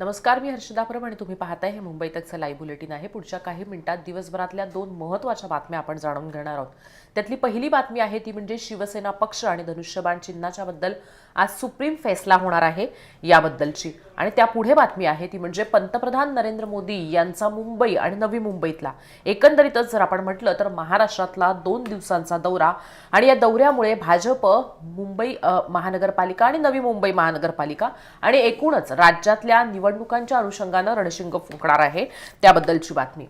नमस्कार मी हर्षदा परब आणि तुम्ही पाहताय हे मुंबई तकचं लाईव्ह बुलेटिन आहे. पुढच्या काही मिनिटात दिवसभरातल्या दोन महत्त्वाच्या बातम्या आपण जाणून घेणार आहोत. त्यातली पहिली बातमी आहे ती म्हणजे शिवसेना पक्ष आणि धनुष्यबाण चिन्हाच्या बद्दल आज सुप्रीम फैसला होणार आहे याबद्दलची. आणि त्या पुढे बातमी आहे ती म्हणजे पंतप्रधान नरेंद्र मोदी यांचा मुंबई आणि नवी मुंबईतला. एकंदरीतच जर आपण म्हटलं तर महाराष्ट्रातला दोन दिवसांचा दौरा आणि या दौऱ्यामुळे भाजप मुंबई महानगरपालिका आणि नवी मुंबई महानगरपालिका आणि एकूणच राज्यातल्या निवड निवडणुकांच्या अनुषंगानं रणशिंग फुंकणार आहे त्याबद्दलची बातमी.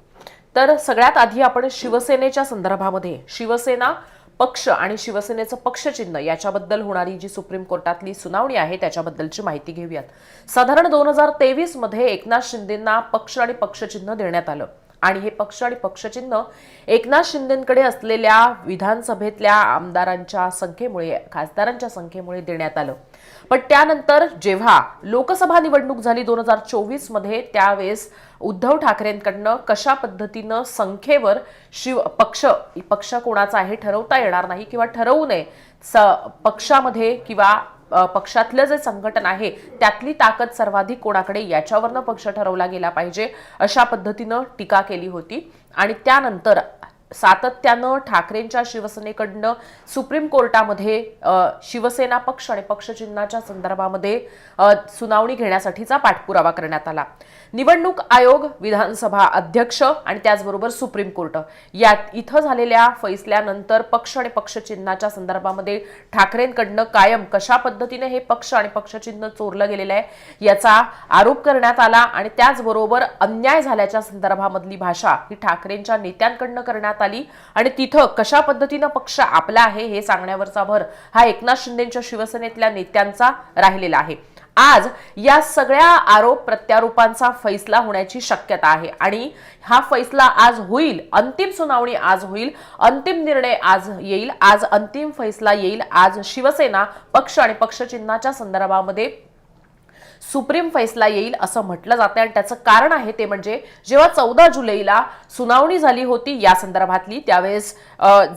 तर सगळ्यात आधी आपण शिवसेनेच्या संदर्भामध्ये शिवसेना पक्ष आणि शिवसेनेचं पक्षचिन्ह याच्याबद्दल होणारी जी सुप्रीम कोर्टातली सुनावणी आहे त्याच्याबद्दलची माहिती घेऊयात. साधारण दोन हजार तेवीसमध्ये एकनाथ शिंदेंना पक्ष आणि पक्षचिन्ह देण्यात आलं. आणि हे पक्ष आणि पक्षचिन्ह एकनाथ शिंदेकडे असलेल्या विधानसभेतल्या आमदारांच्या संख्येमुळे खासदारांच्या संख्येमुळे देण्यात आलं. पण त्यानंतर जेव्हा लोकसभा निवडणूक झाली दोन हजार चोवीसमध्ये त्यावेळेस उद्धव ठाकरेंकडनं कशा पद्धतीनं संख्येवर शिव पक्ष पक्ष कोणाचा आहे ठरवता येणार नाही किंवा ठरवू नये स पक्षामध्ये किंवा पक्षातलं जे संघटन आहे त्यातली ताकद सर्वाधिक कोणाकडे याच्यावरनं पक्ष ठरवला गेला पाहिजे अशा पद्धतीनं टीका केली होती. आणि त्यानंतर सातत्यानं ठाकरेंच्या शिवसेनेकडनं सुप्रीम कोर्टामध्ये शिवसेना पक्ष आणि पक्षचिन्हाच्या संदर्भामध्ये सुनावणी घेण्यासाठीचा पाठपुरावा करण्यात आला. निवडणूक आयोग विधानसभा अध्यक्ष आणि त्याचबरोबर सुप्रीम कोर्ट यात इथं झालेल्या फैसल्यानंतर पक्ष आणि पक्षचिन्हाच्या संदर्भामध्ये ठाकरेंकडनं कायम कशा पद्धतीने हे पक्ष आणि पक्षचिन्ह चोरलं गेलेलं आहे याचा आरोप करण्यात आला आणि त्याचबरोबर अन्याय झाल्याच्या संदर्भामधली भाषा ही ठाकरेंच्या नेत्यांकडनं करण्यात आली आणि तिथं कशा पद्धतीनं पक्ष आपला आहे हे सांगण्यावरचा भर हा एकनाथ शिंदेच्या शिवसेनेतल्या नेत्यांचा राहिलेला आहे. आज या सगळ्या आरोप प्रत्यारोपांचा फैसला होण्याची शक्यता आहे आणि हा फैसला आज होईल अंतिम सुनावणी आज होईल अंतिम निर्णय आज येईल आज अंतिम फैसला येईल आज शिवसेना पक्ष आणि पक्षचिन्हाच्या संदर्भामध्ये सुप्रीम फैसला येईल असं म्हटलं जातं आणि त्याचं कारण आहे ते म्हणजे जेव्हा चौदा जुलैला सुनावणी झाली होती या संदर्भातली त्यावेळेस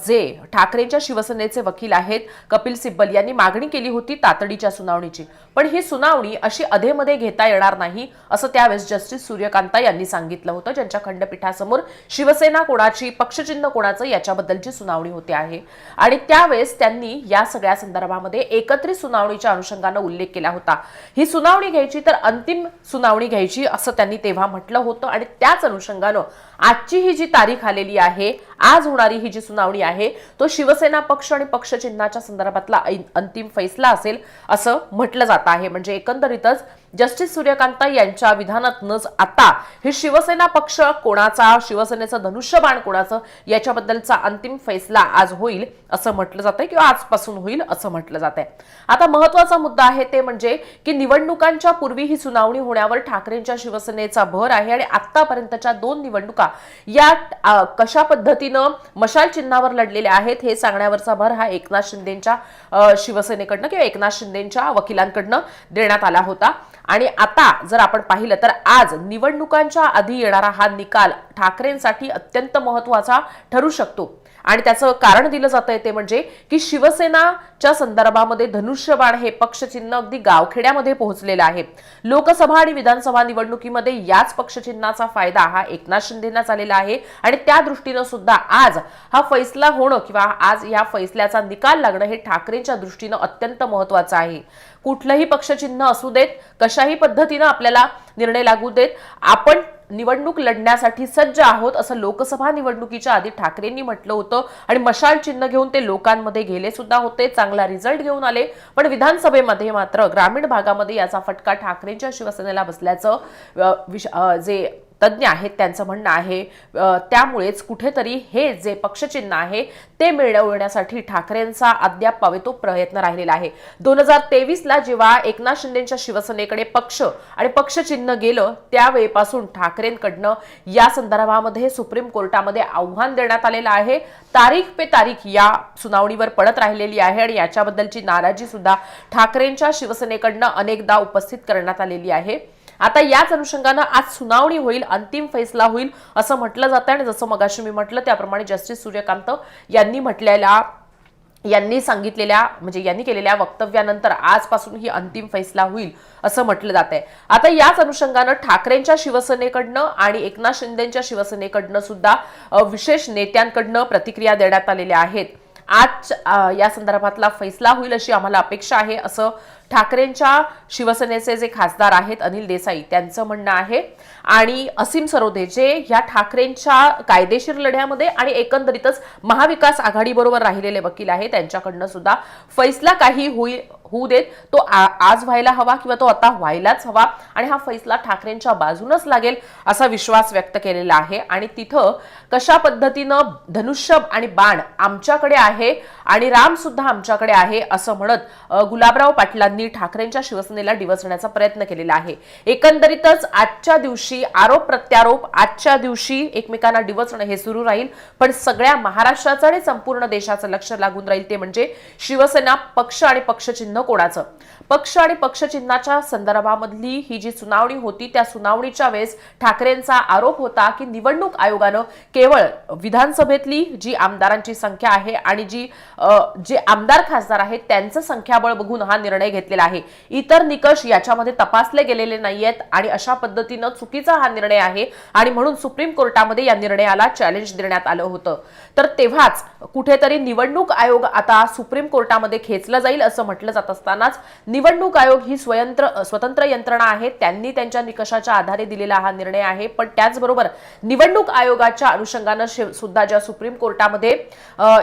जे ठाकरेंच्या शिवसेनेचे वकील आहेत कपिल सिब्बल यांनी मागणी केली होती तातडीच्या सुनावणीची. पण ही सुनावणी अशी अधेमध्ये घेता येणार नाही असं त्यावेळेस जस्टिस सूर्यकांता यांनी सांगितलं होतं ज्यांच्या खंडपीठासमोर शिवसेना कोणाची पक्षचिन्ह कोणाचं याच्याबद्दलची सुनावणी होते आहे. आणि त्यावेळेस त्यांनी या सगळ्या संदर्भामध्ये एकत्रित सुनावणीच्या अनुषंगानं उल्लेख केला होता. ही सुनावणी घ्यायची तर अंतिम सुनावणी घ्यायची असं त्यांनी तेव्हा म्हटलं होतं. आणि त्याच अनुषंगानं आजची ही जी तारीख आलेली आहे आज होणारी ही जी सुनावणी आहे तो शिवसेना पक्ष आणि पक्षचिन्हाच्या संदर्भातला अंतिम फैसला असेल असं म्हटलं जात आहे. म्हणजे एकंदरीतच जस्टिस सूर्यकांत यांच्या विधानातूनच आता हे शिवसेना पक्ष कोणाचा शिवसेनेचं धनुष्यबाण कोणाचं याच्याबद्दलचा अंतिम फैसला आज होईल असं म्हटलं जातंय किंवा आजपासून होईल असं म्हटलं जात आहे. आता महत्त्वाचा मुद्दा आहे ते म्हणजे की निवडणुकांच्या पूर्वी ही सुनावणी होण्यावर ठाकरेंच्या शिवसेनेचा भर आहे आणि आतापर्यंतच्या दोन निवडणुका या कशा पद्धतीने मशाल चिन्हावर लढलेले आहेत. हे सांगण्यावरचा भर हा एकनाथ शिंदेच्या शिवसेनेकडनं किंवा एकनाथ शिंदेच्या वकिलांकडनं देण्यात आला होता. आणि आता जर आपण पाहिलं तर आज निवडणुकांच्या आधी येणारा हा निकाल ठाकरेंसाठी अत्यंत महत्त्वाचा ठरू शकतो. आणि त्याचं कारण दिलं जात आहे ते म्हणजे की शिवसेनाच्या संदर्भामध्ये धनुष्यबाण हे पक्षचिन्ह अगदी गावखेड्यामध्ये पोहोचलेलं आहे. लोकसभा आणि विधानसभा निवडणुकीमध्ये याच पक्षचिन्हाचा फायदा हा एकनाथ शिंदेना झालेला आहे. आणि त्या दृष्टीनं सुद्धा आज हा फैसला होणं किंवा आज या फैसल्याचा निकाल लागणं हे ठाकरेंच्या दृष्टीनं अत्यंत महत्वाचं आहे. कुठलंही पक्षचिन्ह असू देत कशाही पद्धतीनं आपल्याला निर्णय लागू देत आपण निवडणूक लढण्यासाठी सज्ज आहोत असं लोकसभा निवडणुकीच्या आधी ठाकरेंनी म्हटलं होतं. आणि मशाल चिन्ह घेऊन ते लोकांमध्ये गेले सुद्धा होते. चांगला रिझल्ट घेऊन आले. पण विधानसभेमध्ये मात्र ग्रामीण भागामध्ये याचा फटका ठाकरेंच्या शिवसेनेला बसल्याचं जे तज्ज्ञ आहेत त्यांचं म्हणणं आहे त्यामुळेच कुठेतरी हे जे पक्षचिन्ह आहे ते मिळवण्यासाठी ठाकरेंचा अद्याप पावेतो प्रयत्न राहिलेला आहे. दोन हजार तेवीसला जेव्हा एकनाथ शिंदेच्या शिवसेनेकडे पक्ष आणि पक्षचिन्ह गेलं त्यावेळेपासून ठाकरेंकडनं या संदर्भामध्ये सुप्रीम कोर्टामध्ये आव्हान देण्यात आलेलं आहे. तारीख पे तारीख या सुनावणीवर पडत राहिलेली आहे आणि याच्याबद्दलची नाराजी सुद्धा ठाकरेंच्या शिवसेनेकडनं अनेकदा उपस्थित करण्यात आलेली आहे. आता याच अनुषंगानं आज सुनावणी होईल अंतिम फैसला होईल असं म्हटलं जातं आणि जसं मगाशी मी म्हटलं त्याप्रमाणे जस्टिस सूर्यकांत यांनी म्हटलेल्या यांनी सांगितलेल्या म्हणजे यांनी केलेल्या वक्तव्यानंतर आजपासून ही अंतिम फैसला होईल असं म्हटलं जात आहे आता याच अनुषंगानं ठाकरेंच्या शिवसेनेकडनं आणि एकनाथ शिंदेच्या शिवसेनेकडनं सुद्धा विशेष नेत्यांकडनं प्रतिक्रिया देण्यात आलेल्या आहेत. आज या संदर्भातला फैसला होईल अशी आम्हाला अपेक्षा आहे असं ठाकरेंच्या शिवसेनेचे जे खासदार आहेत अनिल देसाई त्यांचं म्हणणं आहे. आणि असीम सरोदे जे ह्या ठाकरेंच्या कायदेशीर लढ्यामध्ये आणि एकंदरीतच महाविकास आघाडीबरोबर राहिलेले वकील आहे त्यांच्याकडनं सुद्धा फैसला काही होईल होऊ देत. तो आज व्हायला हवा किंवा तो आता व्हायलाच हवा आणि हा फैसला ठाकरेंच्या बाजूनच लागेल असा विश्वास व्यक्त केलेला आहे. आणि तिथं कशा पद्धतीनं धनुष्यब आणि बाण आमच्याकडे आहे आणि राम सुद्धा आमच्याकडे आहे असं म्हणत गुलाबराव पाटलांनी ठाकरेंच्या शिवसेनेला डिवचण्याचा प्रयत्न केलेला आहे. एकंदरीतच आजच्या दिवशी आरोप प्रत्यारोप आजच्या दिवशी एकमेकांना डिवचणं हे सुरू राहील पण सगळ्या महाराष्ट्राचं आणि संपूर्ण देशाचं लक्ष लागून राहील ते म्हणजे शिवसेना पक्ष आणि पक्षचिन्ह कोणाचं? पक्ष आणि पक्षचिन्हाच्या संदर्भामधली ही जी सुनावणी होती त्या सुनावणीच्या वेळेस ठाकरेंचा आरोप होता की निवडणूक आयोगानं केवळ विधानसभेतली जी आमदारांची संख्या आहे आणि जी जे आमदार खासदार आहेत त्यांचं संख्याबळ बघून हा निर्णय घेतला घेतलेला आहे. इतर निकष याच्यामध्ये तपासले गेलेले नाहीयेत आणि अशा पद्धतीनं चुकीचा हा निर्णय आहे आणि म्हणून सुप्रीम कोर्टामध्ये या निर्णयाला चॅलेंज देण्यात आलं होतं. तर तेव्हाच कुठेतरी निवडणूक आयोग आता सुप्रीम कोर्टामध्ये खेचलं जाईल असं म्हटलं जात असतानाच निवडणूक आयोग ही स्वयंत्र स्वतंत्र यंत्रणा आहे. त्यांनी त्यांच्या निकषाच्या आधारे दिलेला हा निर्णय आहे. पण त्याचबरोबर निवडणूक आयोगाच्या अनुषंगानं सुद्धा ज्या सुप्रीम कोर्टामध्ये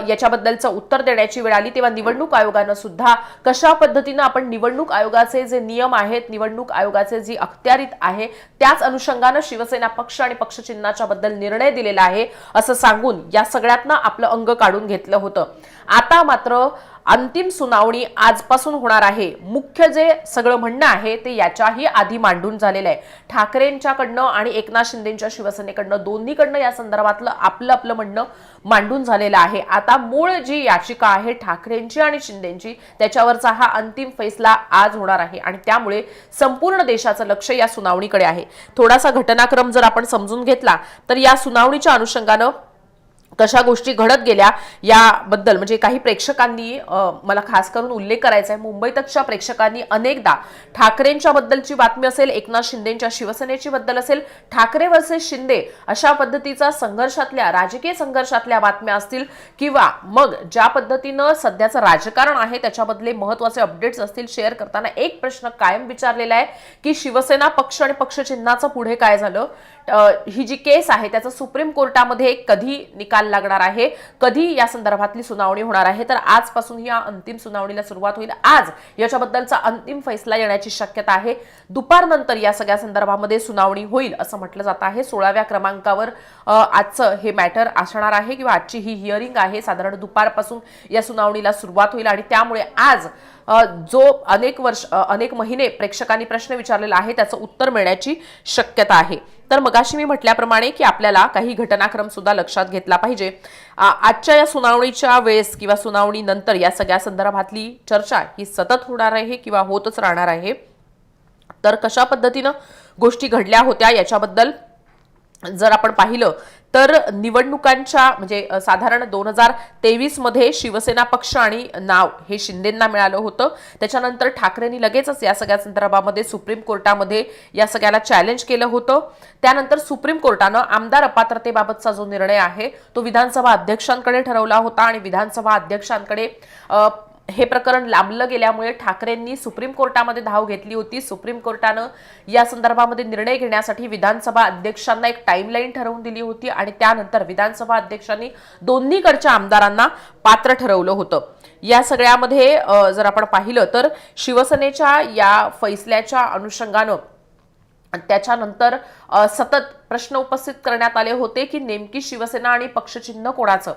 याच्याबद्दलचं उत्तर देण्याची वेळ आली तेव्हा निवडणूक आयोगानं सुद्धा कशा पद्धतीनं आपण निवडणूक आयोगाचे जे नियम आहेत निवडणूक आयोगाचे जी अखत्यारीत आहे त्याच अनुषंगानं शिवसेना पक्ष आणि पक्षचिन्हाच्या बद्दल निर्णय दिलेला आहे असं सांगून या सगळ्यातनं आपलं अंग काढून घेतलं होतं. आता मात्र अंतिम सुनावणी आजपासून होणार आहे. मुख्य जे सगळं म्हणणं आहे ते याच्याही आधी मांडून झालेलं आहे. ठाकरेंच्याकडनं आणि एकनाथ शिंदेच्या शिवसेनेकडनं दोन्हीकडनं या संदर्भातलं आपलं आपलं म्हणणं मांडून झालेलं आहे. आता मूळ जी याचिका आहे ठाकरेंची आणि शिंदेची त्याच्यावरचा हा अंतिम फैसला आज होणार आहे. आणि त्यामुळे संपूर्ण देशाचं लक्ष या सुनावणीकडे आहे. थोडासा घटनाक्रम जर आपण समजून घेतला तर या सुनावणीच्या अनुषंगानं कशा गोष्टी घडत गेल्या याबद्दल. म्हणजे काही प्रेक्षकांनी मला खास करून उल्लेख करायचा आहे मुंबईतच्या प्रेक्षकांनी अनेकदा ठाकरेंच्या बद्दलची बातमी असेल एकनाथ शिंदेच्या शिवसेनेची बद्दल असेल ठाकरे वर्सेस शिंदे अशा पद्धतीचा संघर्षातल्या राजकीय संघर्षातल्या बातम्या असतील किंवा मग ज्या पद्धतीनं सध्याचं राजकारण आहे त्याच्याबद्दले महत्त्वाचे अपडेट्स असतील शेअर करताना एक प्रश्न कायम विचारलेला आहे की शिवसेना पक्ष आणि पक्षचिन्हाचं पुढे काय झालं? ही जी केस आहे त्याचा सुप्रीम कोर्टामध्ये कधी निकाल लागणार आहे कधी या संदर्भातली सुनावणी होणार आहे तर आजपासून या अंतिम सुनावणीला सुरुवात होईल. आज याच्याबद्दलचा अंतिम फैसला येण्याची शक्यता आहे. दुपारनंतर या सगळ्या संदर्भामध्ये सुनावणी होईल असं म्हटलं जात आहे. सोळाव्या क्रमांकावर आजचं हे मॅटर असणार आहे किंवा आजची ही हिअरिंग आहे. साधारण दुपारपासून या सुनावणीला सुरुवात होईल आणि त्यामुळे आज जो अनेक वर्ष अनेक महिने प्रेक्षकांनी प्रश्न विचारलेला आहे त्याचं उत्तर मिळण्याची शक्यता आहे. तर मगाशी मी म्हटल्याप्रमाणे की आपल्याला काही घटनाक्रम सुद्धा लक्षात घेतला पाहिजे. आजच्या या सुनावणीच्या वेळेस किंवा सुनावणीनंतर या सगळ्या संदर्भातली चर्चा ही सतत होणार आहे किंवा होतच राहणार आहे? तर कशा पद्धतीनं गोष्टी घडल्या होत्या याच्याबद्दल जर आपण पाहिलं तर निवडणुकांच्या म्हणजे साधारण दोन हजार तेवीसमध्ये शिवसेना पक्ष आणि नाव हे शिंदेंना मिळालं होतं. त्याच्यानंतर ठाकरेंनी लगेचच या सगळ्या संदर्भामध्ये सुप्रीम कोर्टामध्ये या सगळ्याला चॅलेंज केलं होतं. त्यानंतर सुप्रीम कोर्टानं आमदार अपात्रतेबाबतचा जो निर्णय आहे तो विधानसभा अध्यक्षांकडे ठरवला होता आणि विधानसभा अध्यक्षांकडे हे प्रकरण लांबलं गेल्यामुळे ठाकरेंनी सुप्रीम कोर्टामध्ये धाव घेतली होती. सुप्रीम कोर्टानं या संदर्भामध्ये निर्णय घेण्यासाठी विधानसभा अध्यक्षांना एक टाईमलाईन ठरवून दिली होती आणि त्यानंतर विधानसभा अध्यक्षांनी दोन्हीकडच्या आमदारांना पात्र ठरवलं होतं. या सगळ्यामध्ये जर आपण पाहिलं तर शिवसेनेच्या या फैसल्याच्या अनुषंगानं त्याच्यानंतर सतत प्रश्न उपस्थित करण्यात आले होते की नेमकी शिवसेना आणि पक्षचिन्ह कोणाचं?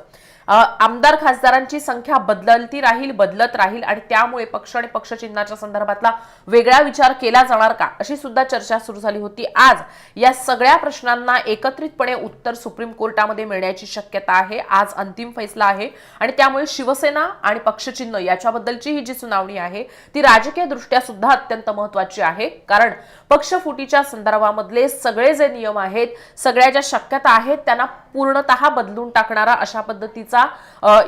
आमदार खासदारांची संख्या बदलती राहील बदलत राहील आणि त्यामुळे पक्ष आणि पक्षचिन्हाच्या संदर्भातला वेगळा विचार केला जाणार का अशी सुद्धा चर्चा सुरू झाली होती. आज या सगळ्या प्रश्नांना एकत्रितपणे उत्तर सुप्रीम कोर्टामध्ये मिळण्याची शक्यता आहे. आज अंतिम फैसला आहे आणि त्यामुळे शिवसेना आणि पक्षचिन्ह याच्याबद्दलची ही जी सुनावणी आहे ती राजकीय दृष्ट्या सुद्धा अत्यंत महत्वाची आहे. कारण पक्षफुटीच्या संदर्भामधले सगळे जे नियम आहेत सगळ्या ज्या शक्यता आहेत त्यांना पूर्णतः बदलून टाकणारा अशा पद्धतीचा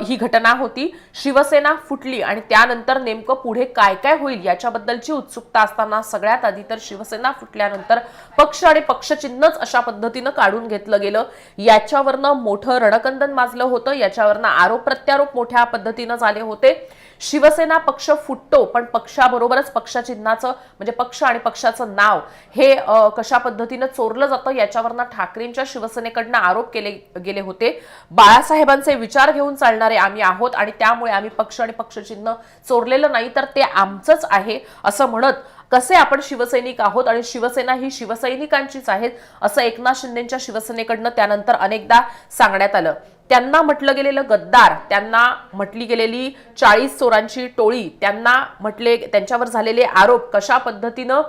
ही घटना होती. शिवसेना फुटली आणि त्यानंतर नेमकं पुढे काय काय होईल याच्याबद्दलची उत्सुकता असताना सगळ्यात आधी तर शिवसेना फुटल्यानंतर पक्ष आणि पक्षचिन्हच अशा पद्धतीनं काढून घेतलं गेलं. याच्यावरनं मोठं रणकंदन माजलं होतं. याच्यावरनं आरोप प्रत्यारोप मोठ्या पद्धतीनं झाले होते. शिवसेना पक्ष फुटतो पण पक्षाबरोबरच पक्षचिन्हाचं म्हणजे पक्ष आणि पक्षाचं नाव हे कशा पद्धतीनं चोरलं जातं याच्यावरनं ठाकरेंच्या शिवसेनेकडनं आरोप केले गेले होते. बाळासाहेबांचे विचार घेऊन चालणारे आम्ही आहोत आणि त्यामुळे आम्ही पक्ष आणि पक्षचिन्ह चोरलेलं नाही तर ते आमचंच आहे असं म्हणत कसे आपण शिवसैनिक आहोत आणि शिवसेना ही शिवसैनिकांचीच आहेत असं एकनाथ शिंदेच्या शिवसेनेकडनं त्यानंतर अनेकदा सांगण्यात आलं. त्यांना म्हटलं गेलेलं गद्दार त्यांना म्हटली गेलेली चाळीस चोरांची टोळी त्यांना म्हटले त्यांच्यावर झालेले आरोप कशा पद्धतीनं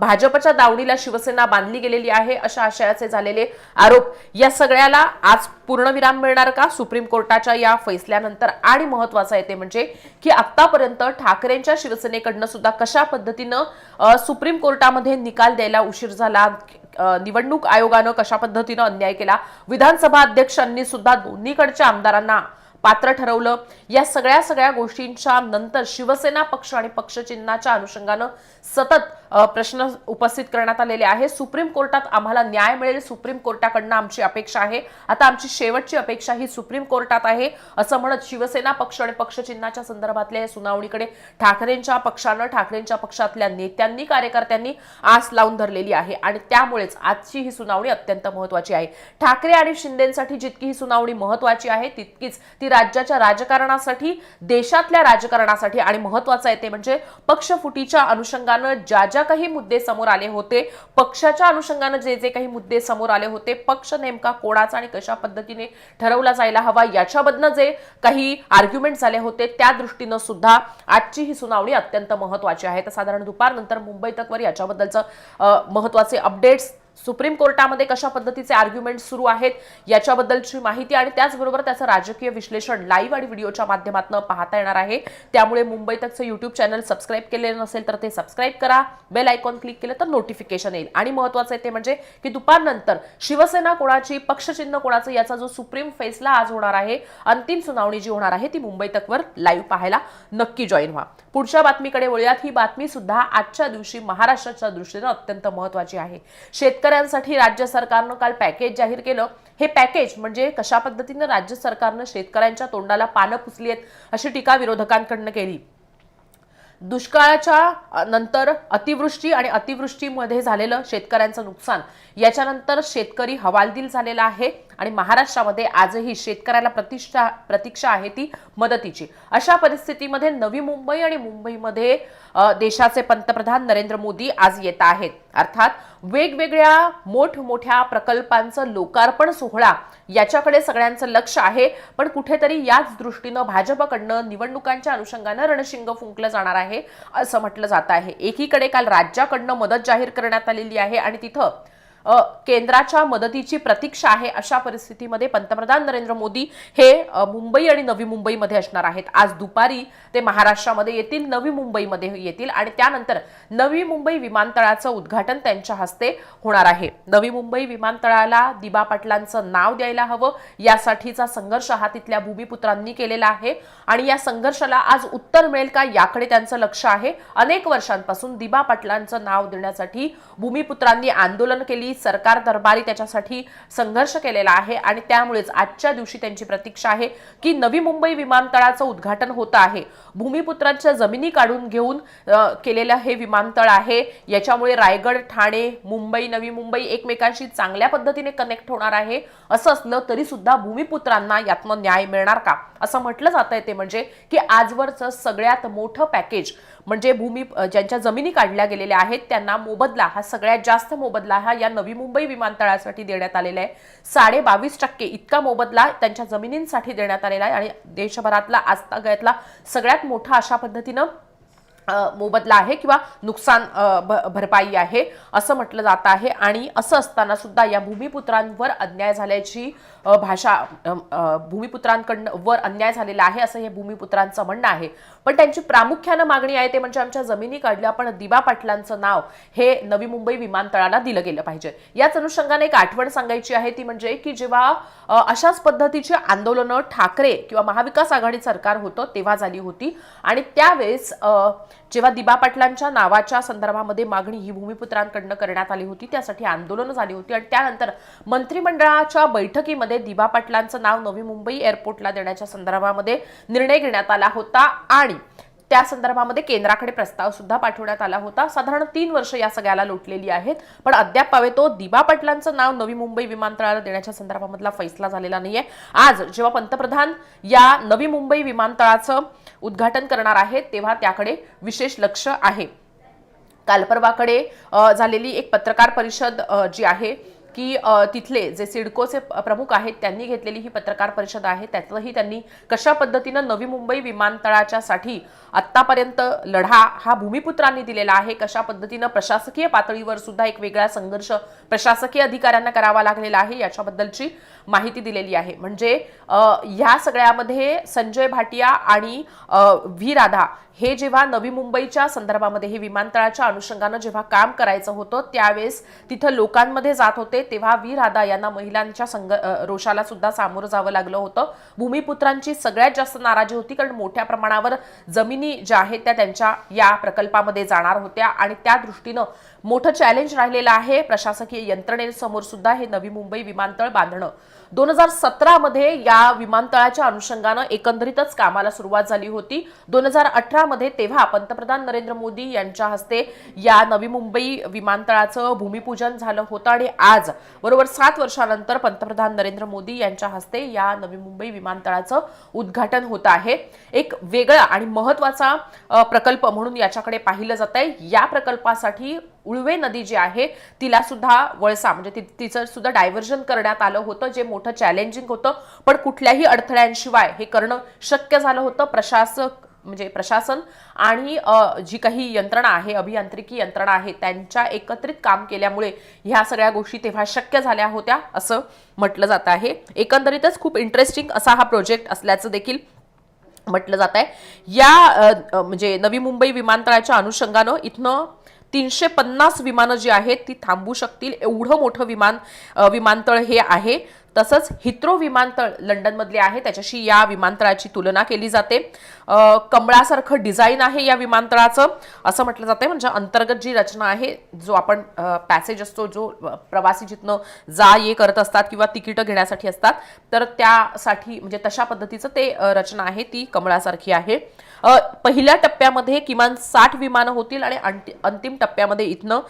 भाजपच्या दावणीला शिवसेना बांधली गेलेली आहे अशा आशयाचे झालेले आरोप या सगळ्याला आज पूर्णविराम मिळणार का? सुप्रीम कोर्टाच्या या फैसल्यानंतर आणि महत्वाचं आहे ते म्हणजे की आतापर्यंत ठाकरेंच्या शिवसेनेकडनं सुद्धा कशा पद्धतीनं सुप्रीम कोर्टामध्ये निकाल द्यायला उशीर झाला? निवडणूक आयोगानं कशा पद्धतीनं अन्याय केला? विधानसभा अध्यक्षांनी सुद्धा दोन्हीकडच्या आमदारांना पात्र ठरवलं. या सगळ्या सगळ्या गोष्टींच्या नंतर शिवसेना पक्ष आणि पक्षचिन्हाच्या अनुषंगानं सतत प्रश्न उपस्थित करण्यात आलेले आहे. सुप्रीम कोर्टात आम्हाला न्याय मिळेल. सुप्रीम कोर्टाकडनं आमची अपेक्षा आहे. आता आमची शेवटची अपेक्षा ही सुप्रीम कोर्टात आहे. असं म्हणत शिवसेना पक्ष आणि पक्षचिन्हाच्या संदर्भातल्या या सुनावणीकडे ठाकरेंच्या पक्षानं ठाकरेंच्या पक्षातल्या नेत्यांनी कार्यकर्त्यांनी आस लावून धरलेली आहे. आणि त्यामुळेच आजची ही सुनावणी अत्यंत महत्वाची आहे. ठाकरे आणि शिंदेसाठी जितकी ही सुनावणी महत्वाची आहे तितकीच ती राज्याच्या राजकारणासाठी देशातल्या राजकारणासाठी आणि महत्वाचं आहे ते म्हणजे पक्षफुटीच्या अनुषंगानं ज्या ज्या काही मुद्दे समोर आले होते पक्षाच्या अनुषंगानं जे जे काही मुद्दे समोर आले होते पक्ष नेमका कोणाचा आणि कशा पद्धतीने ठरवला जायला हवा याच्याबद्दल जे काही आर्ग्युमेंट झाले होते त्या दृष्टीनं सुद्धा आजची ही सुनावणी अत्यंत महत्वाची आहे. तर साधारण दुपारनंतर मुंबई तकवर याच्याबद्दलचं महत्त्वाचे अपडेट्स सुप्रीम कोर्टामध्ये कशा पद्धतीचे आर्ग्युमेंट सुरू आहेत याच्याबद्दलची माहिती आणि त्याचबरोबर त्याचं राजकीय विश्लेषण लाईव्ह आणि व्हिडिओच्या माध्यमातून पाहता येणार आहे. त्यामुळे मुंबई तकचं युट्यूब चॅनल सबस्क्राईब केलेलं नसेल तर ते सबस्क्राईब करा. बेल आयकॉन क्लिक केलं तर नोटिफिकेशन येईल. आणि महत्वाचं आहे ते म्हणजे की दुपारनंतर शिवसेना कोणाची पक्षचिन्ह कोणाचं याचा जो सुप्रीम फैसला आज होणार आहे अंतिम सुनावणी जी होणार आहे ती मुंबई तकवर लाईव्ह पाहायला नक्की जॉईन व्हा. पुढच्या बातमीकडे वळूयात. ही बातमी सुद्धा आजच्या दिवशी महाराष्ट्राच्या दृष्टीनं अत्यंत महत्वाची आहे. शेतकऱ्यांसाठी राज्य सरकारनं काल पॅकेज जाहीर केलं. हे पॅकेज म्हणजे कशा पद्धतीनं राज्य सरकारनं शेतकऱ्यांच्या तोंडाला पानं पुसली आहेत अशी टीका विरोधकांकडनं केली. दुष्काळाच्या नंतर अतिवृष्टी आणि अतिवृष्टीमध्ये झालेलं शेतकऱ्यांचं नुकसान याच्यानंतर शेतकरी हवालदिल झालेला आहे आणि महाराष्ट्रामध्ये आजही शेतकऱ्याला प्रतिष्ठा प्रतीक्षा आहे ती मदतीची. अशा परिस्थितीमध्ये नवी मुंबई आणि मुंबईमध्ये देशाचे पंतप्रधान नरेंद्र मोदी आज येत आहेत. अर्थात वेगवेगळ्या मोठमोठ्या प्रकल्पांचं लोकार्पण सोहळा याच्याकडे सगळ्यांचं लक्ष आहे. पण कुठेतरी याच दृष्टीनं भाजपकडनं निवडणुकांच्या अनुषंगानं रणशिंग फुंकलं जाणार आहे असं म्हटलं जात आहे. एकीकडे काल राज्याकडनं मदत जाहीर करण्यात आलेली आहे आणि तिथं केंद्राच्या मदतीची प्रतीक्षा आहे अशा परिस्थितीमध्ये पंतप्रधान नरेंद्र मोदी हे मुंबई आणि नवी मुंबईमध्ये असणार आहेत. आज दुपारी ते महाराष्ट्रामध्ये येतील नवी मुंबईमध्ये येतील आणि त्यानंतर नवी मुंबई विमानतळाचं उद्घाटन त्यांच्या हस्ते होणार आहे. नवी मुंबई विमानतळाला दिबा पाटलांचं नाव द्यायला हवं यासाठीचा संघर्ष हा तिथल्या भूमिपुत्रांनी केलेला आहे आणि या संघर्षाला आज उत्तर मिळेल का याकडे त्यांचं लक्ष आहे. अनेक वर्षांपासून दिबा पाटलांचं नाव देण्यासाठी भूमिपुत्रांनी आंदोलन केली सरकार दरबारी त्याच्यासाठी संघर्ष केलेला आहे आणि त्यामुळेच आजच्या दिवशी त्यांची प्रतीक्षा आहे की नवी मुंबई विमानतळाचं उद्घाटन होत आहे. भूमिपुत्रांच्या जमिनी काढून घेऊन केलेलं हे विमानतळ आहे. याच्यामुळे रायगड ठाणे मुंबई नवी मुंबई एकमेकांशी चांगल्या पद्धतीने कनेक्ट होणार आहे. असं असलं तरी सुद्धा भूमिपुत्रांना यातनं न्याय मिळणार का? असं म्हटलं जात आहे ते म्हणजे की आजवरचं सगळ्यात मोठं पॅकेज म्हणजे भूमी ज्यांच्या जमिनी काढल्या गेलेल्या आहेत त्यांना मोबदला हा सगळ्यात जास्त मोबदला हा या नवी मुंबई विमानतळासाठी देण्यात आलेला आहे. साडे बावीस टक्के इतका मोबदला त्यांच्या जमिनींसाठी देण्यात आलेला आहे आणि देशभरातला आजतागायतला सगळ्यात मोठा अशा पद्धतीनं मोबदला आहे किंवा नुकसान भ- भरपाई आहे असं म्हटलं जात आहे. आणि असं असताना सुद्धा या भूमिपुत्रांवर अन्याय झाल्याची भाषा भूमिपुत्रांकडनं वर अन्याय झालेला आहे असं हे भूमिपुत्रांचं म्हणणं आहे. पण त्यांची प्रामुख्यानं मागणी आहे ते म्हणजे आमच्या जमिनी काढल्या पण दिबा पाटलांचं नाव हे नवी मुंबई विमानतळाला दिलं गेलं पाहिजे. याच अनुषंगाने एक आठवण सांगायची आहे ती म्हणजे की जेव्हा अशाच पद्धतीची आंदोलनं ठाकरे किंवा महाविकास आघाडी सरकार होतं तेव्हा झाली होती. आणि त्यावेळेस जेव्हा दिबा पाटलांच्या नावाच्या संदर्भामध्ये मागणी ही भूमिपुत्रांकडनं करण्यात आली होती त्यासाठी आंदोलनं झाली होती आणि त्यानंतर मंत्रिमंडळाच्या बैठकीमध्ये दिबा पाटलांचं नाव नवी मुंबई एअरपोर्टला देण्याच्या संदर्भामध्ये निर्णय घेण्यात आला होता आणि त्या संदर्भामध्ये केंद्राकडे प्रस्ताव सुद्धा पाठवण्यात आला होता. साधारण तीन वर्ष या सगळ्याला लोटलेली आहेत. पण अद्याप पावे तो दिबा पाटलांचं नाव नवी मुंबई विमानतळाला देण्याच्या संदर्भामधला फैसला झालेला नाहीये. आज जेव्हा पंतप्रधान या नवी मुंबई विमानतळाचं उद्घाटन करणार आहेत तेव्हा त्याकडे विशेष लक्ष आहे. कालपरवाकडे झालेली एक पत्रकार परिषद जी आहे की तिथले जे सिडकोचे प्रमुख आहेत त्यांनी घेतलेली ही पत्रकार परिषद आहे. त्यातही त्यांनी कशा पद्धतीनं नवी मुंबई विमानतळाच्या साठी आत्तापर्यंत लढा हा भूमिपुत्रांनी दिलेला आहे कशा पद्धतीनं प्रशासकीय पातळीवर सुद्धा एक वेगळा संघर्ष प्रशासकीय अधिकाऱ्यांना करावा लागलेला आहे याच्याबद्दलची माहिती दिलेली आहे. म्हणजे ह्या सगळ्यामध्ये संजय भाटिया आणि व्ही राधा हे जेव्हा नवी मुंबईच्या संदर्भामध्ये हे विमानतळाच्या अनुषंगानं जेव्हा काम करायचं होतं त्यावेळेस तिथं लोकांमध्ये जात होते तेव्हा वी. राधा यांना महिलांच्या संघ रोषाला सुद्धा सामोरं जावं लागलं होतं. भूमिपुत्रांची सगळ्यात जास्त नाराजी होती कारण मोठ्या प्रमाणावर जमिनी ज्या आहेत त्या त्यांच्या या प्रकल्पामध्ये जाणार होत्या आणि त्या दृष्टीनं मोठं चॅलेंज राहिलेलं आहे. प्रशासकीय यंत्रणेसमोर सुद्धा हे नवी मुंबई विमानतळ बांधणं. दोन हजार सतरामध्ये या विमानतळाच्या अनुषंगानं एकंदरीतच कामाला सुरुवात झाली होती. दोन हजार अठरामध्ये तेव्हा पंतप्रधान नरेंद्र मोदी यांच्या हस्ते या नवी मुंबई विमानतळाचं भूमिपूजन झालं होतं आणि आज बरोबर सात वर्षानंतर पंतप्रधान नरेंद्र मोदी यांच्या हस्ते या नवी मुंबई विमानतळाचं उद्घाटन होत आहे. एक वेगळा आणि महत्त्वाचा प्रकल्प म्हणून याच्याकडे पाहिलं जात आहे या प्रकल्पासाठी उळवे नदी जी आहे तिला सुद्धा वळसा. म्हणजे ति- तिचं सुद्धा डायव्हर्जन करण्यात आलं होतं जे मोठं चॅलेंजिंग होतं. पण कुठल्याही अडथळ्यांशिवाय हे करणं शक्य झालं होतं. प्रशासक म्हणजे प्रशासन आणि जी काही यंत्रणा आहे अभियांत्रिकी यंत्रणा आहे त्यांच्या एकत्रित काम केल्यामुळे ह्या सगळ्या गोष्टी तेव्हा शक्य झाल्या होत्या असं म्हटलं जात आहे. एकंदरीतच खूप इंटरेस्टिंग असा हा प्रोजेक्ट असल्याचं देखील म्हटलं जात आहे. या म्हणजे नवी मुंबई विमानतळाच्या अनुषंगानं इथनं तीनशे पन्नास विमानं जी आहेत ती थांबू शकतील. एवढं मोठं विमान विमानतळ हे आहे. तसंच हिथ्रो विमानतळ लंडनमधले आहे. त्याच्याशी या विमानतळाची तुलना केली जाते. कमळासारखं डिझाईन आहे या विमानतळाचं. असं म्हटलं जाते म्हणजे अंतर्गत जी रचना आहे जो आपण पॅसेज असतो जो प्रवासी जिथनं जा ये करत असतात किंवा तिकीटं घेण्यासाठी असतात तर त्यासाठी म्हणजे तशा पद्धतीचं ते रचना आहे. ती कमळासारखी आहे. पहिल्या टप्प्यामध्ये किमान साठ विमानं होतील आणि अंतिम टप्प्यामध्ये इथनं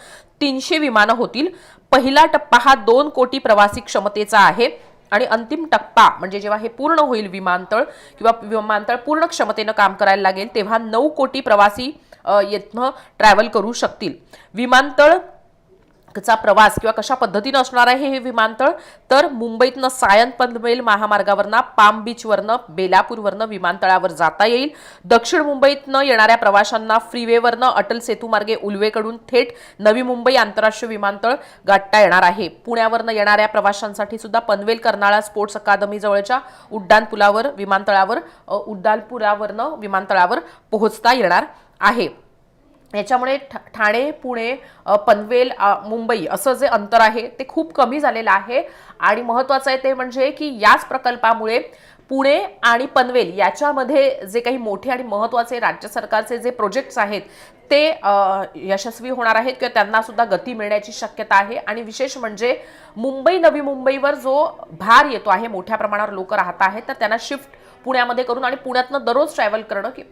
तीनशे विमानं होतील. पहिला टप्पा हा दोन कोटी प्रवासी क्षमतेचा आहे आणि अंतिम टप्पा म्हणजे जेव्हा हे पूर्ण होईल विमानतळ किंवा विमानतळ पूर्ण क्षमतेनं काम करायला लागेल तेव्हा नऊ कोटी प्रवासी येथनं ट्रॅव्हल करू शकतील. विमानतळ चा प्रवास किंवा कशा पद्धतीनं असणार आहे हे विमानतळ? तर मुंबईतनं सायन पनवेल महामार्गावरनं पाम बीचवरनं बेलापूरवरनं विमानतळावर जाता येईल. दक्षिण मुंबईतनं येणाऱ्या प्रवाशांना फ्रीवेवरनं अटल सेतू मार्गे उल्वेकडून थेट नवी मुंबई आंतरराष्ट्रीय विमानतळ गाठता येणार आहे. पुण्यावरनं येणाऱ्या प्रवाशांसाठी सुद्धा पनवेल कर्नाळा स्पोर्ट्स अकादमीजवळच्या उड्डाणपुलावर विमानतळावर उड्डाणपुरावरनं विमानतळावर पोहोचता येणार आहे. याच्यामुळे ठाणे पुणे पनवेल मुंबई असं जे अंतर आहे ते खूप कमी झालेलं आहे. आणि महत्त्वाचं आहे ते म्हणजे की याच प्रकल्पामुळे पुणे आणि पनवेल याच्यामध्ये जे काही मोठे आणि महत्त्वाचे राज्य सरकारचे जे प्रोजेक्ट्स आहेत ते यशस्वी होणार आहेत किंवा त्यांना सुद्धा गती मिळण्याची शक्यता आहे. आणि विशेष म्हणजे मुंबई नवी मुंबईवर जो भार येतो आहे मोठ्या प्रमाणावर लोक राहत आहेत तर त्यांना शिफ्ट पुण्यामध्ये करून आणि पुण्यातनं दररोज ट्रॅव्हल करणं की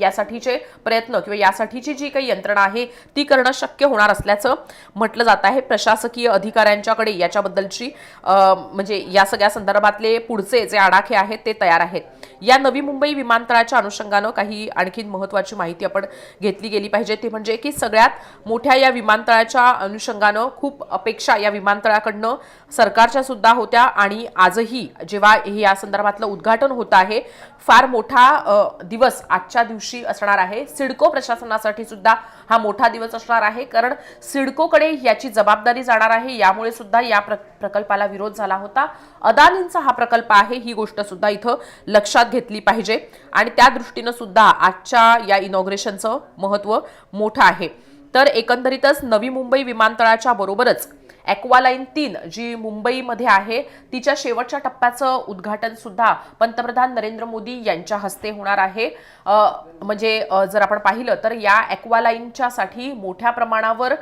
यासाठीचे प्रयत्न किंवा यासाठीची जी काही यंत्रणा आहे ती करणं शक्य होणार असल्याचं म्हटलं जात आहे. प्रशासकीय अधिकाऱ्यांच्याकडे याच्याबद्दलची म्हणजे या सगळ्या संदर्भातले पुढचे जे आडाखे आहेत ते तयार आहेत. या नवी मुंबई विमानतळाच्या अनुषंगानं काही आणखीन महत्त्वाची माहिती आपण घेतली गेली पाहिजे. ते म्हणजे की सगळ्यात मोठ्या या विमानतळाच्या अनुषंगानं खूप अपेक्षा या विमानतळाकडनं सरकारच्या सुद्धा होत्या आणि आजही जेव्हा हे या संदर्भातलं उद्घाटन होत आहे फार मोठा दिवस आजच्या दिवशी असणार आहे. सिडको प्रशासनासाठी सुद्धा हा मोठा दिवस असणार आहे. कारण सिडकोकडे याची जबाबदारी जाणार आहे. यामुळे सुद्धा या प्र प्रकल्पाला विरोध झाला होता. अदानींचा हा प्रकल्प आहे ही गोष्ट सुद्धा इथं लक्षात घेतली पाहिजे. आणि त्या दृष्टीनं सुद्धा आजच्या या इनॉग्रेशनचं महत्त्व मोठं आहे. तर एकंदरीतच नवी मुंबई विमानतळाच्या बरोबरच ॲक्वालाईन तीन जी मुंबईमध्ये आहे तिच्या शेवटच्या टप्प्याचं उद्घाटन सुद्धा पंतप्रधान नरेंद्र मोदी यांच्या हस्ते होणार आहे. म्हणजे जर आपण पाहिलं तर या ॲक्वालाईनच्या साठी मोठ्या प्रमाणावर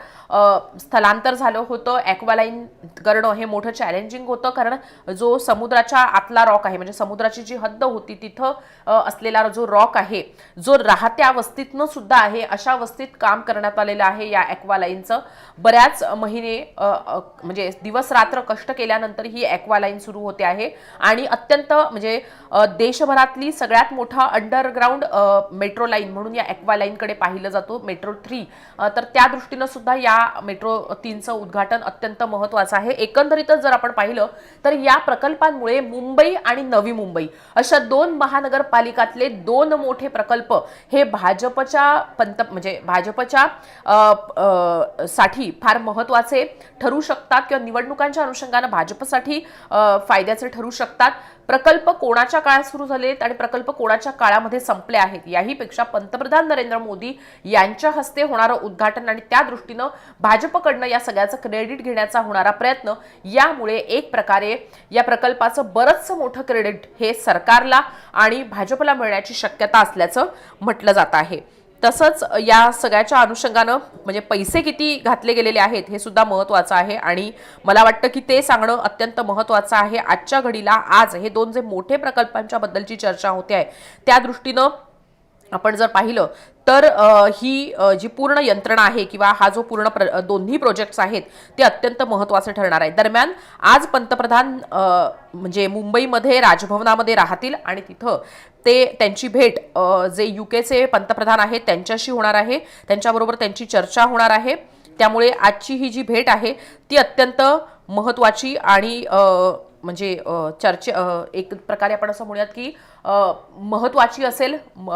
स्थलांतर झालं होतं. ॲक्वालाईन करणं हे मोठं चॅलेंजिंग होतं कारण जो समुद्राच्या आतला रॉक आहे म्हणजे समुद्राची जी हद्द होती तिथं असलेला जो रॉक आहे जो राहत्या वस्तीतनं सुद्धा आहे अशा वस्तीत काम करण्यात आलेलं आहे या ॲक्वालाईनचं बऱ्याच महिने म्हणजे दिवस रात्र कष्ट केल्यानंतर ही ॲक्वालाईन सुरू होते आहे. आणि अत्यंत म्हणजे देशभरातली सगळ्यात मोठा अंडरग्राऊंड मेट्रो लाईन म्हणून या ॲक्वालाईनकडे पाहिलं जातो मेट्रो थ्री. तर त्या दृष्टीनं सुद्धा या मेट्रो तीनचं उद्घाटन अत्यंत महत्त्वाचं आहे. एकंदरीतच जर आपण पाहिलं तर या प्रकल्पांमुळे मुंबई आणि नवी मुंबई अशा दोन महानगरपालिकातले दोन मोठे प्रकल्प हे भाजपच्या पंत म्हणजे भाजपच्या साठी फार महत्त्वाचे ठरू शकतात किंवा निवडणुकांच्या अनुषंगानं भाजपसाठी फायद्याचे ठरू शकतात. प्रकल्प कोणाच्या काळात सुरू झालेत आणि प्रकल्प कोणाच्या काळामध्ये संपले आहेत याहीपेक्षा पंतप्रधान नरेंद्र मोदी यांच्या हस्ते होणारं उद्घाटन आणि त्या दृष्टीनं भाजपकडनं या सगळ्याचं क्रेडिट घेण्याचा होणारा प्रयत्न यामुळे एक प्रकारे या प्रकल्पाचं बरंचसं मोठं क्रेडिट हे सरकारला आणि भाजपला मिळण्याची शक्यता असल्याचं म्हटलं जात आहे. तसंच या सगळ्याच्या अनुषंगानं म्हणजे पैसे किती घातले गेलेले आहेत हे सुद्धा महत्त्वाचं आहे. आणि मला वाटतं की ते सांगणं अत्यंत महत्त्वाचं आहे. आजच्या घडीला आज हे दोन जे मोठे प्रकल्पांच्या बद्दलची चर्चा होते आहे त्या दृष्टीनं आपण जर पाहिलं तर ही जी पूर्ण यंत्रणा आहे किंवा हा जो पूर्ण प्र दोन्ही प्रोजेक्ट्स आहेत ते अत्यंत महत्त्वाचे ठरणार आहे. दरम्यान आज पंतप्रधान म्हणजे मुंबईमध्ये राजभवनामध्ये राहतील आणि तिथं ते त्यांची भेट जे युकेचे पंतप्रधान आहेत त्यांच्याशी होणार आहे. त्यांच्याबरोबर त्यांची चर्चा होणार आहे. त्यामुळे आजची ही जी भेट आहे ती अत्यंत महत्त्वाची आणि म्हणजे चर्चे एक प्रकारे आपण असं म्हणूयात की महत्त्वाची असेल म,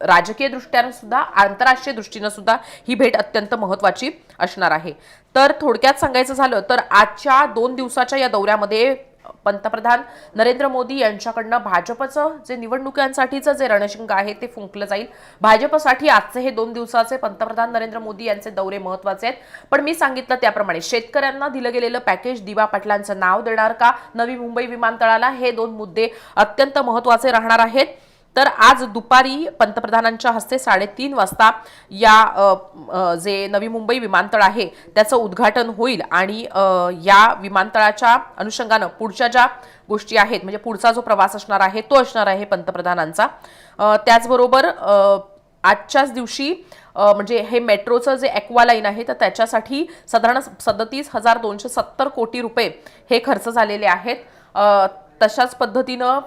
राजकीय दृष्ट्यानं सुद्धा आंतरराष्ट्रीय दृष्टीनं सुद्धा ही भेट अत्यंत महत्त्वाची असणार आहे. तर थोडक्यात सांगायचं झालं तर आजच्या दोन दिवसाच्या या दौऱ्यामध्ये पंतप्रधान नरेंद्र मोदी यांच्याकडनं भाजपचं जे निवडणुकांसाठीचं जे रणशिंग आहे ते फुंकलं जाईल. भाजपसाठी आजचे हे दोन दिवसाचे पंतप्रधान नरेंद्र मोदी यांचे दौरे महत्त्वाचे आहेत. पण मी सांगितलं त्याप्रमाणे शेतकऱ्यांना दिलं गेलेलं पॅकेज दिवा पाटलांचं नाव देणार का? नवी मुंबई विमानतळाला हे दोन मुद्दे अत्यंत महत्त्वाचे राहणार आहेत. तर आज दुपारी पंतप्रधानांच्या हस्ते साडेतीन वाजता या जे नवी मुंबई विमानतळ आहे त्याचं उद्घाटन होईल. आणि या विमानतळाच्या अनुषंगानं पुढच्या ज्या गोष्टी आहेत म्हणजे पुढचा जो प्रवास असणार आहे तो असणार आहे पंतप्रधानांचा. त्याचबरोबर आजच्याच दिवशी म्हणजे हे मेट्रोचं जे ॲक्वालाईन आहे तर त्याच्यासाठी साधारण सदतीस हजार दोनशे सत्तर कोटी रुपये हे खर्च झालेले आहेत. तशाच पद्धतीनं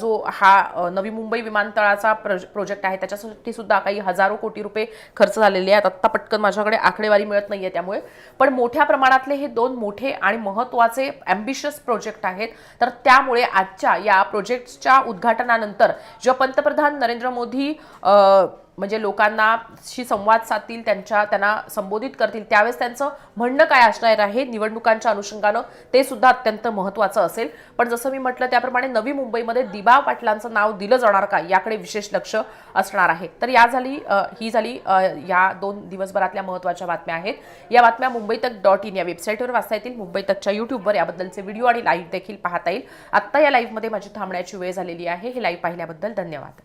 जो हा नवी मुंबई विमानतळाचा प्रोज प्रोजेक्ट आहे त्याच्यासाठी सुद्धा काही हजारो कोटी रुपये खर्च झालेले आहेत. आत्ता पटकन माझ्याकडे आकडेवारी मिळत नाही आहे त्यामुळे. पण मोठ्या प्रमाणातले हे दोन मोठे आणि महत्त्वाचे ॲम्बिशियस प्रोजेक्ट आहेत. तर त्यामुळे आजच्या या प्रोजेक्ट्सच्या उद्घाटनानंतर जेव्हा पंतप्रधान नरेंद्र मोदी म्हणजे लोकांनाशी संवाद साधतील त्यांच्या त्यांना संबोधित करतील त्यावेळेस त्यांचं म्हणणं काय असणार आहे निवडणुकांच्या अनुषंगानं ते सुद्धा अत्यंत महत्त्वाचं असेल. पण जसं मी म्हटलं त्याप्रमाणे नवी मुंबईमध्ये दिबा पाटलांचं नाव दिलं जाणार का याकडे विशेष लक्ष असणार आहे. तर या झाली ही झाली या दोन दिवसभरातल्या महत्त्वाच्या बातम्या आहेत. या बातम्या मुंबई तक डॉट इन या वेबसाईटवर वाचता येतील. मुंबई तकच्या यूट्यूबवर याबद्दलचे व्हिडिओ आणि लाईव्ह देखील पाहता येईल. आत्ता या लाईव्हमध्ये माझी थांबण्याची वेळ झालेली आहे. हे लाईव्ह पाहिल्याबद्दल धन्यवाद.